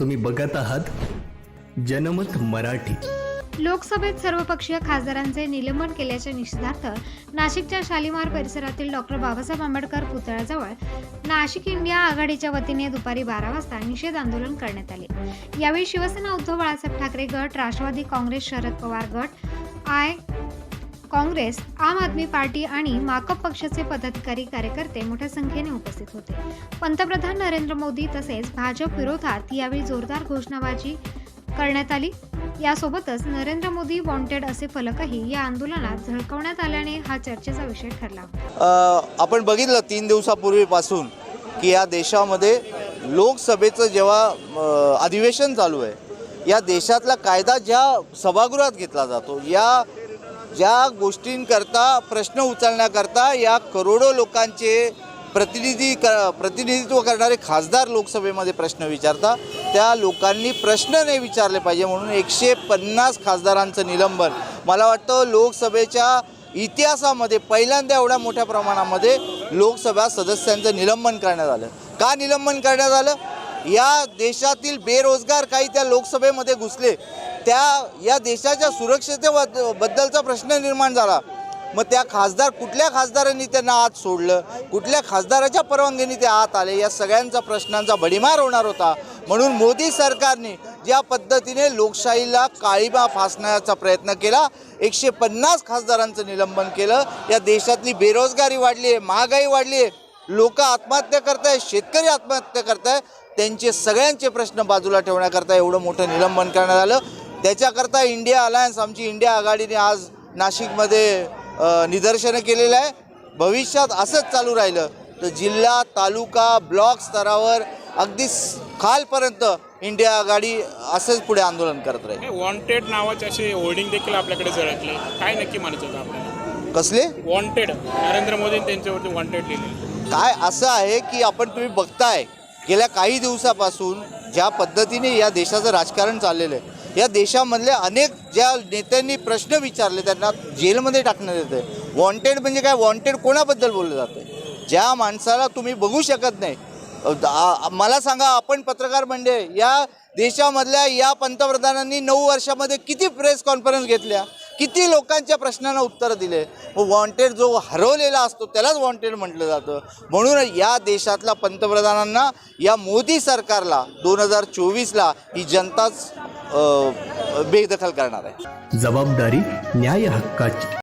तुम्ही बघत आहात जनमत मराठी. लोकसभेत सर्वपक्षीय खासदारांचे निलंबन केल्याच्या निषेधार्थ नाशिकच्या शालिमार परिसरातील डॉक्टर बाबासाहेब आंबेडकर पुतळ्याजवळ नाशिक इंडिया आघाडीच्या वतीने दुपारी बारा वाजता निषेध आंदोलन करण्यात आले. यावेळी शिवसेना उद्धव बाळासाहेब ठाकरे गट राष्ट्रवादी काँग्रेस शरद पवार गट आय काँग्रेस आम आदमी पार्टी आणि माकप पक्षाचे पदाधिकारी कार्यकर्ते मोठ्या संख्येने उपस्थित होते. पंतप्रधान नरेंद्र मोदी तसेच भाजप विरोधात यावेळी जोरदार घोषणाबाजी करण्यात आली. यासोबतच नरेंद्र मोदी वॉन्टेड असे फलकही या आंदोलनात झळकवण्यात आल्याने हा चर्चेचा विषय ठरला. आपण बघितलं तीन दिवसापूर्वीपासून की या देशामध्ये लोकसभेचं जेव्हा अधिवेशन चालू आहे या देशातला कायदा ज्या सभागृहात घेतला जातो या ज्या गोष्टींकरता प्रश्न उचलण्याकरता या करोडो लोकांचे प्रतिनिधी क प्रतिनिधित्व करणारे खासदार लोकसभेमध्ये प्रश्न विचारता त्या लोकांनी प्रश्न नाही विचारले पाहिजे म्हणून एकशे पन्नास खासदारांचं निलंबन. मला वाटतं लोकसभेच्या इतिहासामध्ये पहिल्यांदा एवढ्या मोठ्या प्रमाणामध्ये लोकसभा सदस्यांचं निलंबन करण्यात आलं. का निलंबन करण्यात आलं? या देशातील बेरोजगार काही त्या लोकसभेमध्ये घुसले. त्या या देशाच्या सुरक्षितेबद्दलचा प्रश्न निर्माण झाला. मग त्या खासदार कुठल्या खासदारांनी त्यांना आत सोडलं? कुठल्या खासदाराच्या परवानगीने ते आत आले? या सगळ्यांचा प्रश्नांचा भडीमार होणार होता. म्हणून मोदी सरकारने ज्या पद्धतीने लोकशाहीला काळीबा फासण्याचा प्रयत्न केला एकशे पन्नास खासदारांचं निलंबन केलं या देशातली बेरोजगारी वाढली आहे महागाई वाढली आहे लोक आत्महत्या करताय शेतकरी आत्महत्या करताय त्यांचे सगळ्यांचे प्रश्न बाजूला ठेवण्याकरता एवढं मोठं निलंबन करण्यात आलं. त्याच्याकरता इंडिया अलायन्स आमची इंडिया आघाडीने आज नाशिकमध्ये निदर्शनं केलेलं आहे. भविष्यात असंच चालू राहिलं. तर जिल्हा तालुका ब्लॉक स्तरावर अगदी खालपर्यंत इंडिया आघाडी असंच पुढे आंदोलन करत राहील. वॉन्टेड नावाचे असे होर्डिंग देखील आपल्याकडे झळकले काय नक्की म्हणायचं होतं आपल्याला? कसले? वॉन्टेड नरेंद्र मोदींनी त्यांच्यावरती वॉन्टेड लिहिले. काय असं आहे की आपण तुम्ही बघताय गेल्या काही दिवसापासून ज्या पद्धतीने या देशाचं राजकारण चाललेलं आहे या देशामधल्या अनेक ज्या नेत्यांनी प्रश्न विचारले त्यांना जेलमध्ये टाकण्यात येते वॉन्टेड म्हणजे काय? वॉन्टेड कोणाबद्दल बोललं जातं ज्या माणसाला तुम्ही बघू शकत नाही मला सांगा आपण पत्रकार म्हणजे या देशामधल्या या पंतप्रधानांनी नऊ वर्षामध्ये किती प्रेस कॉन्फरन्स घेतल्या? किती लोकांच्या प्रश्नांना उत्तरं दिले? वॉन्टेड जो हरवलेला असतो त्यालाच वॉन्टेड म्हटलं जातं. म्हणून या देशातल्या पंतप्रधानांना या मोदी सरकारला दोन हजार चोवीसला ही जनताच बेदखल करणार आहे. जबाबदारी न्याय हक्काची.